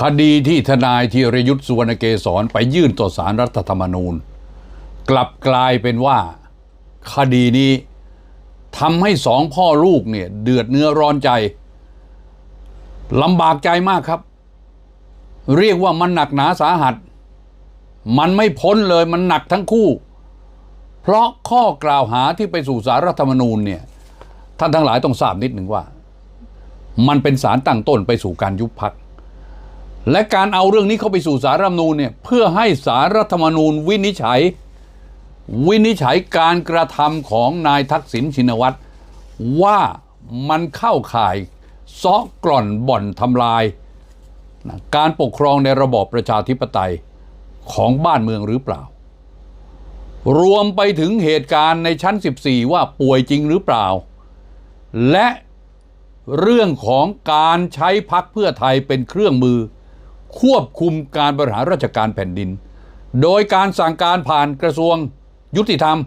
คดีที่ทนายธีรยุทธ์สุวรรณเกษรไปยื่นต่อสารรัฐธรรมนูญ กลับกลายเป็นว่าคดีนี้ทำให้สองพ่อลูกเนี่ยเดือดเนื้อร้อนใจลำบากใจมากครับ เรียกว่ามันหนักหนาสาหัส มันไม่พ้นเลยมันหนักทั้งคู่ เพราะข้อกล่าวหาที่ไปสู่สารรัฐธรรมนูญเนี่ยท่านทั้งหลายต้องทราบนิดหนึ่งว่า มันเป็นสารตั้งต้นไปสู่การยุบพัก และการเอาเรื่องนี้เข้าไปสู่สารรัฐมนูญเนี่ยเพื่อให้สารรัฐธรรมนูญวินิจฉัย วินิจฉัยการกระทำของนายทักษิณชินวัตรว่ามันเข้าข่ายซาะกร่อนบ่อนทำลาย การปกครองในระบอบประชาธิปไตยของบ้านเมืองหรือเปล่า รวมไปถึงเหตุการณ์ในชั้น 14 ว่าป่วยจริงหรือเปล่า และเรื่องของการใช้พักเพื่อไทยเป็นเครื่องมือ ควบคุมการบริหารราชการแผ่นดิน โดยการสั่งการผ่านกระทรวงยุติธรรม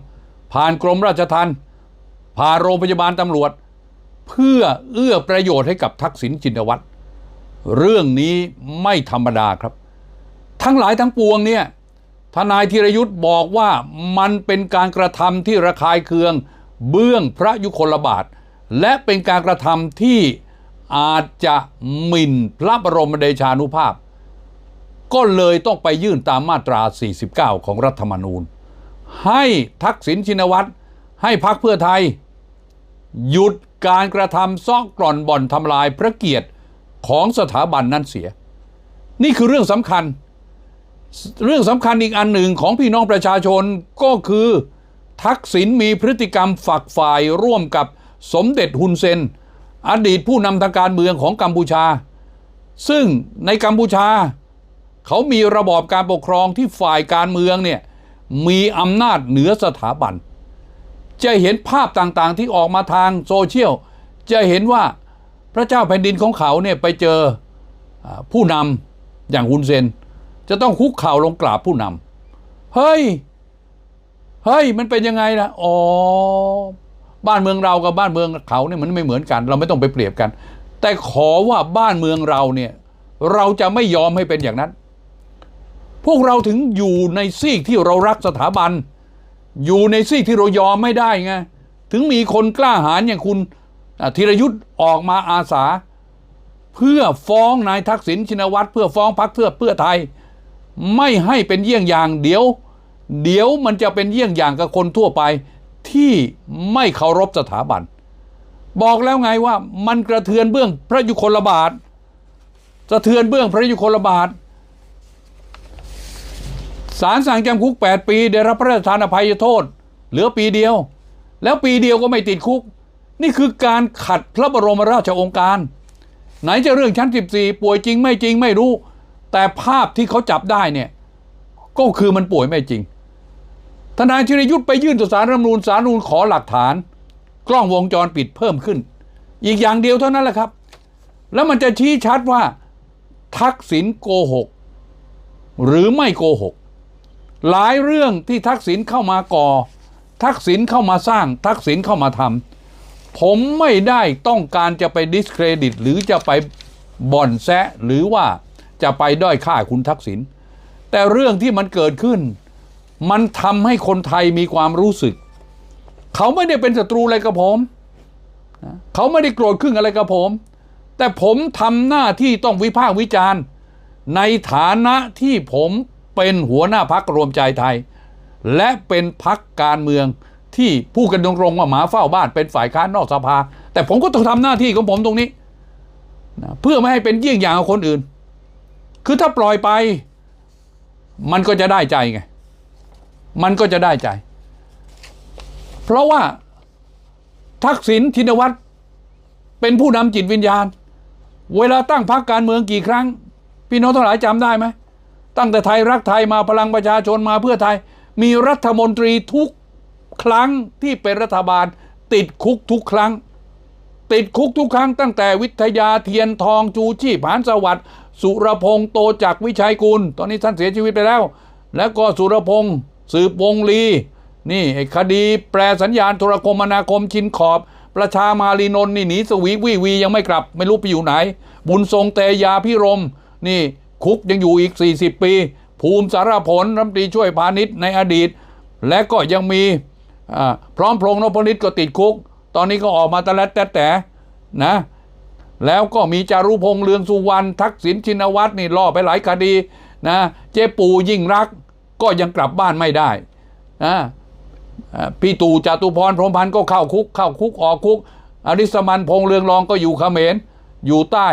ผ่านกรมราชทัณฑ์ผ่านโรงพยาบาลตำรวจ เพื่อเอื้อประโยชน์ให้กับทักษิณชินวัตรเรื่องนี้ไม่ธรรมดาครับ ทั้งหลายทั้งปวงเนี่ยทนายธีรยุทธ์บอกว่ามันเป็นการกระทำที่ระคายเคือง เบื้องพระยุคลบาท และเป็นการกระทำที่อาจจะหมิ่นพระบรมเดชานุภาพ ก็เลยต้องไปยื่นตามมาตรา 49 ของรัฐธรรมนูญ ให้ทักษิณชินวัตรให้พักเพื่อไทย หยุดการกระทำซ่องกล่อนบ่อนทำลายพระเกียรติของสถาบันนั้นเสีย นี่คือเรื่องสำคัญ เรื่องสำคัญอีกอันหนึ่งของพี่น้องประชาชนก็คือ ทักษิณมีพฤติกรรมฝักฝ่ายร่วมกับสมเด็จฮุนเซน อดีตผู้นำทางการเมืองของกัมพูชา ซึ่งในกัมพูชา เขามีระบอบการปกครองที่ฝ่ายการเมืองเนี่ยมีอำนาจเหนือสถาบัน จะเห็นภาพต่างๆที่ออกมาทางโซเชียล จะเห็นว่าพระเจ้าแผ่นดินของเขาเนี่ยไปเจอผู้นำอย่างฮุนเซน จะต้องคุกเข่าลงกราบผู้นำเฮ้ย เฮ้ย มันเป็นยังไงล่ะอ๋อ บ้านเมืองเรากับบ้านเมืองเขาเนี่ยมันไม่เหมือนกัน เราไม่ต้องไปเปรียบกัน แต่ขอว่าบ้านเมืองเราเนี่ย เราจะไม่ยอมให้เป็นอย่างนั้น วกเราถึงอยู่ในซีกที่เรารักสถาบัน อยู่ในซีกที่เรายอมไม่ได้ไงถึงมีคนกล้าหาญอย่างคุณธีรยุทธ์ออกมาอาสา เพื่อฟ้องนายทักษิณชินวัตรเพื่อฟ้องพรรคเพื่อเพื่อไทย ไม่ให้เป็นเยี่ยงอย่างเดี๋ยว เดี๋ยวมันจะเป็นเยี่ยงอย่างกับคนทั่วไปที่ไม่เคารพสถาบัน บอกแล้วไงว่ามันกระเทือนเบื้องพระยุคลบาทสะเทือนเบื้องพระยุคลบาท ศาลสั่งจำคุก 8 ปี ได้รับพระราชทานอภัยโทษ เหลือปีเดียว แล้วปีเดียวก็ไม่ติดคุก นี่คือการขัดพระบรมราชโองการ ไหนจะเรื่องชั้น 14 ป่วยจริงไม่จริงไม่รู้ แต่ภาพที่เขาจับได้เนี่ยก็คือมันป่วยไม่จริง ทนายชิรยุทธ์ไปยื่นต่อสารรัฐมนูญสารรัฐมนูญขอหลักฐาน กล้องวงจรปิดเพิ่มขึ้น อีกอย่างเดียวเท่านั้นแหละครับ แล้วมันจะชี้ชัดว่า ทักษิณโกหก หรือไม่โกหก หลายเรื่องที่ทักษิณเข้ามาก่อ ทักษิณเข้ามาสร้าง ทักษิณเข้ามาทำผมไม่ได้ต้องการจะไปดิสเครดิต หรือจะไปบ่อนแซะหรือว่าจะไปด้อยค่าคุณทักษิณแต่เรื่องที่มันเกิดขึ้น มันทำให้คนไทยมีความรู้สึก เขาไม่ได้เป็นศัตรูอะไรกับผมนะเขาไม่ได้โกรธขึ้นอะไรกับผม แต่ผมทำหน้าที่ต้องวิพากษ์วิจารณ์ ในฐานะที่ผม เป็นหัวหน้าพักรวมใจไทย และเป็นพักการเมืองที่พูดกันตรงๆว่าหมาเฝ้าบ้านเป็นฝ่ายค้านนอกสภา แต่ผมก็ต้องทำหน้าที่ของผมตรงนี้นะเพื่อไม่ให้เป็นเยี่ยงอย่างคนอื่น คือถ้าปล่อยไป มันก็จะได้ใจไง มันก็จะได้ใจ เพราะว่าทักษิณชินวัตรเป็นผู้นำจิตวิญญาณ เวลาตั้งพรรคการเมืองกี่ครั้ง พี่น้องทั้งหลายจำได้ไหม ตั้งแต่ไทยรักไทยมาพลังประชาชนมาเพื่อไทย มีรัฐมนตรีทุกครั้งที่เป็นรัฐบาล ติดคุกทุกครั้ง ติดคุกทุกครั้ง ตั้งแต่วิทยาเทียนทองจูชีผานสวัสดิ์สุรพงษ์โตจากวิชัยกุล ตอนนี้ท่านเสียชีวิตไปแล้ว แล้วก็สุรพงษ์สืบวงลี นี่คดีแปรสัญญาณโทรคมนาคมชินขอบ ประชามาลีนนท์นี่หนีสวีวีวียังไม่กลับ ไม่รู้ไปอยู่ไหน บุญทรงเตยาพิรม นี่ คุกยังอยู่อีก 40 ปี ภูมิสารผลรัฐมนตรีช่วยพาณิชย์ในอดีต และก็ยังมีพร้อมพลงนพนิตก็ติดคุก ตอนนี้ก็ออกมาตะแลดแต่แต่นะแล้วก็มีจารุพงษ์เลืองสุวรรณทักษิณชินวัตรนี่ล่อไปหลายคดีนะเจ๊ปูยิ่งรักก็ยังกลับบ้านไม่ได้นะพี่ตู่จตุพรพรหมพันธ์ก็เข้าคุก เข้าคุกออกคุก อริสมันพงษ์เรืองรองก็อยู่เขมรอยู่ใต้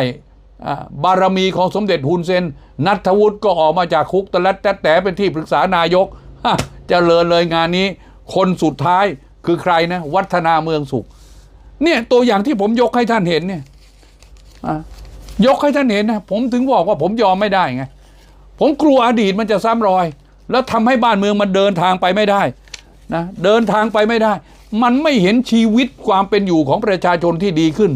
บารมีของสมเด็จฮุนเซน นัทวุฒิก็ออกมาจากคุกตะลัดแต่แต่เป็นที่ปรึกษานายกฮะเจริญเลยงานนี้ คนสุดท้ายคือใครนะ วัฒนาเมืองสุข เนี่ยตัวอย่างที่ผมยกให้ท่านเห็นเนี่ยยกให้ท่านเห็นนะผมถึงบอกว่าผมยอมไม่ได้ไงผมกลัวอดีตมันจะซ้ำรอย แล้วทำให้บ้านเมืองมันเดินทางไปไม่ได้นะเดินทางไปไม่ได้ มันไม่เห็นชีวิตความเป็นอยู่ของประชาชนที่ดีขึ้น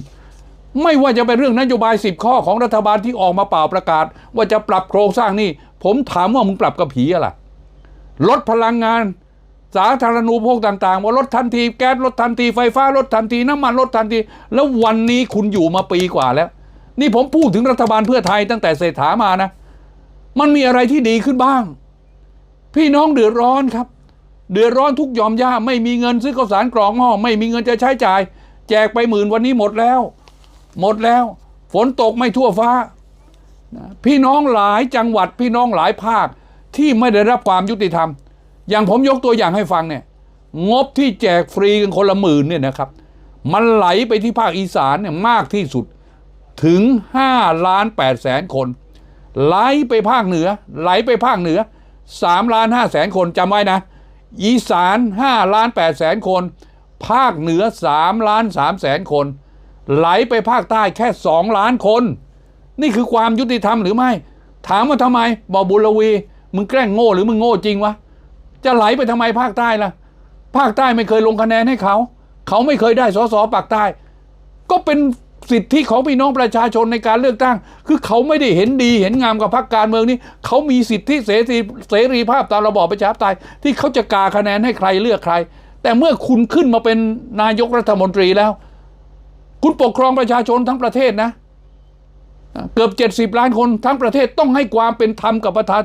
ไม่ว่าจะเป็นเรื่องนโยบายสิบข้อของรัฐบาลที่ออกมาเป่าประกาศ ว่าจะปรับโครงสร้างนี่ ผมถามว่ามึงปรับกับผีอะไรลดพลังงาน สาธารณูปโภคต่างๆ ว่าลดทันทีแก๊สลดทันทีไฟฟ้าลดทันทีน้ำมันลดทันที แล้ววันนี้คุณอยู่มาปีกว่าแล้ว นี่ผมพูดถึงรัฐบาลเพื่อไทยตั้งแต่เศรษฐามานะ มันมีอะไรที่ดีขึ้นบ้าง พี่น้องเดือดร้อนครับ เดือดร้อนทุกยอมย่าไม่มีเงินซื้อข้าวสารกรองหม้อไม่มีเงินจะใช้จ่าย แจกไปหมื่นวันนี้หมดแล้ว หมดแล้ว ฝนตกไม่ทั่วฟ้า พี่น้องหลายจังหวัดพี่น้องหลายภาคที่ไม่ได้รับความยุติธรรม อย่างผมยกตัวอย่างให้ฟังเนี่ยงบที่แจกฟรีกันคนละหมื่นเนี่ยนะครับ มันไหลไปที่ภาคอีสานเนี่ยมากที่สุดถึง5ล้าน8แสนคน ไหลไปภาคเหนือ ไหลไปภาคเหนือ3ล้าน5แสนคนจำไว้นะ อีสาน5ล้าน8แสนคน ภาคเหนือ3ล้าน3แสนคน ไหลไปภาคใต้แค่2ล้านคน นี่คือความยุติธรรมหรือไม่ ถามว่าทำไมบอกบุรวี มึงแกล้งโง่หรือมึงโง่จริงวะจะไหลไปทำไมภาคใต้ล่ะ ภาคใต้ไม่เคยลงคะแนนให้เขา เขาไม่เคยได้สสปากใต้ ก็เป็นสิทธิของพี่น้องประชาชนในการเลือกตั้ง คือเขาไม่ได้เห็นดีเห็นงามกับพรรคการเมืองนี้ เขามีสิทธิเสรีเสรีภาพตามระบอบประชาธิปไตยที่เขาจะกาคะแนนให้ใครเลือกใคร แต่เมื่อคุณขึ้นมาเป็นนายกรัฐมนตรีแล้ว คุณปกครองประชาชนทั้งประเทศนะ เกือบ 70 ล้านคนทั้งประเทศต้องให้ความเป็นธรรมกับประชา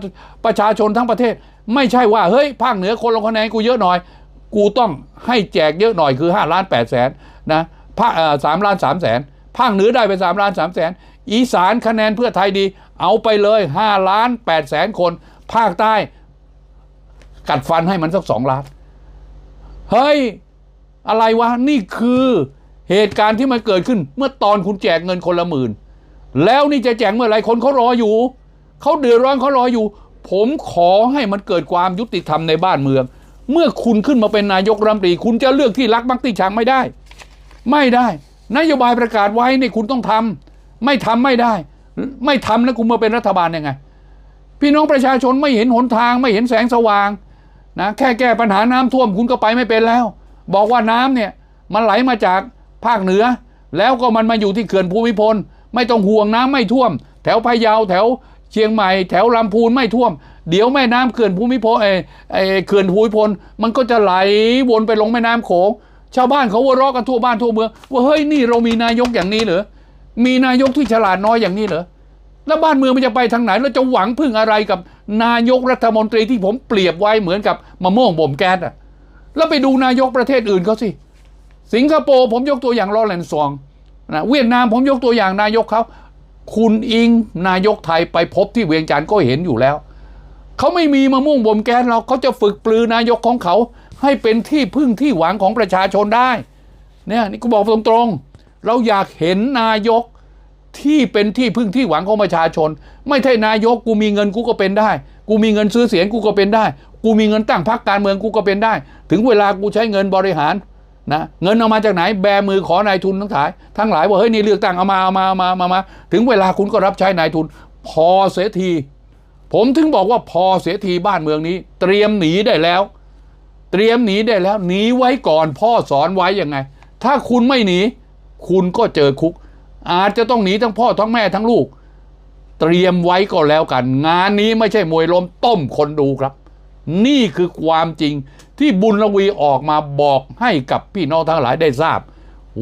ประชาชนทั้งประเทศ ไม่ใช่ว่าเฮ้ยภาคเหนือคนลงคะแนนกูเยอะหน่อย กูต้องให้แจกเยอะหน่อยคือ5ล้าน8แสนนะภาคสามล้าน3แสนภาคเหนือได้ไป3ล้าน3แสนอีสานคะแนนเพื่อไทยดี เอาไปเลย5ล้าน8แสนคน ภาคใต้ กัดฟันให้มันสักสองล้าน เฮ้ย อะไรวะ นี่คือ เหตุการณ์ที่มันเกิดขึ้นเมื่อตอนคุณแจกเงินคนละหมื่น แล้วนี่จะแจกเมื่อไหรคนเขารออยู่เขาเดือดร้อนเขารออยู่ ผมขอให้มันเกิดความยุติธรรมในบ้านเมือง เมื่อคุณขึ้นมาเป็นนายกรัฐมนตรี คุณจะเลือกที่รักมักที่ชังไม่ได้ ไม่ได้ นโยบายประกาศไว้นี่คุณต้องทำไม่ทำไม่ได้ ไม่ทำแล้วคุณมาเป็นรัฐบาลยังไง พี่น้องประชาชนไม่เห็นหนทางไม่เห็นแสงสว่างนะแค่แก้ปัญหาน้ำท่วมคุณก็ไปไม่เป็นแล้ว บอกว่าน้ำเนี่ยมันไหลมาจาก ภาคเหนือ แล้วก็มันมาอยู่ที่เขื่อนภูมิพล ไม่ต้องห่วงน้ำไม่ท่วม แถวพะเยาแถวเชียงใหม่ แถวลำพูนไม่ท่วม เดี๋ยวแม่น้ำเขื่อนภูมิพลเออไอเขื่อนภูมิพล มันก็จะไหลวนไปลงแม่น้ำโขงชาวบ้านเขาหัวราะกันทั่วบ้านทั่วเมืองว่าเฮ้ยนี่เรามีนายกอย่างนี้เหรอมีนายกที่ฉลาดน้อยอย่างนี้เหรอแล้วบ้านเมืองมันจะไปทางไหนแล้วจะหวังพึ่งอะไรกับนายกรัฐมนตรีที่ผมเปรียบไว้เหมือนกับมะม่วงบ่มแก๊สอะแล้วไปดูนายกประเทศอื่นเขาสิ สิงคโปร์ผมยกตัวอย่างลอเรนซองนะเวียดนามผมยกตัวอย่างนายกเขาคุณอิงนายกไทยไปพบที่เวียงจันทร์ก็เห็นอยู่แล้วเขาไม่มีมะม่วงบ่มแก๊สเราเขาจะฝึกปลือนายกของเขาให้เป็นที่พึ่งที่หวังของประชาชนได้ เนี่ยนี่กูบอกตรงๆ เราอยากเห็นนายกที่เป็นที่พึ่งที่หวังของประชาชน ไม่ใช่นายกกูมีเงินกูก็เป็นได้ กูมีเงินซื้อเสียงกูก็เป็นได้ กูมีเงินตั้งพรรคการเมืองกูก็เป็นได้ ถึงเวลากูใช้เงินบริหาร นะเงินเอามาจากไหนแบมือขอนายทุนทั้งหลายทั้งหลายว่าเฮ้ยนี่เลือกตั้งเอามาเอามาเอามาเอามามาถึงเวลาคุณก็รับใช้นายทุน พอเสียที ผมถึงบอกว่าพอเสียทีบ้านเมืองนี้ เตรียมหนีได้แล้ว เตรียมหนีได้แล้วหนีไว้ก่อนพ่อสอนไว้ยังไง ถ้าคุณไม่หนี คุณก็เจอคุก อาจจะต้องหนีทั้งพ่อทั้งแม่ทั้งลูก เตรียมไว้ก็แล้วกัน งานนี้ไม่ใช่มวยล้มต้มคนดูครับ นี่คือความจริงที่บุญระวีออกมาบอกให้กับพี่น้องทั้งหลายได้ทราบ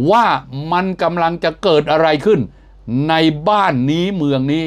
ว่ามันกำลังจะเกิดอะไรขึ้น ในบ้านนี้เมืองนี้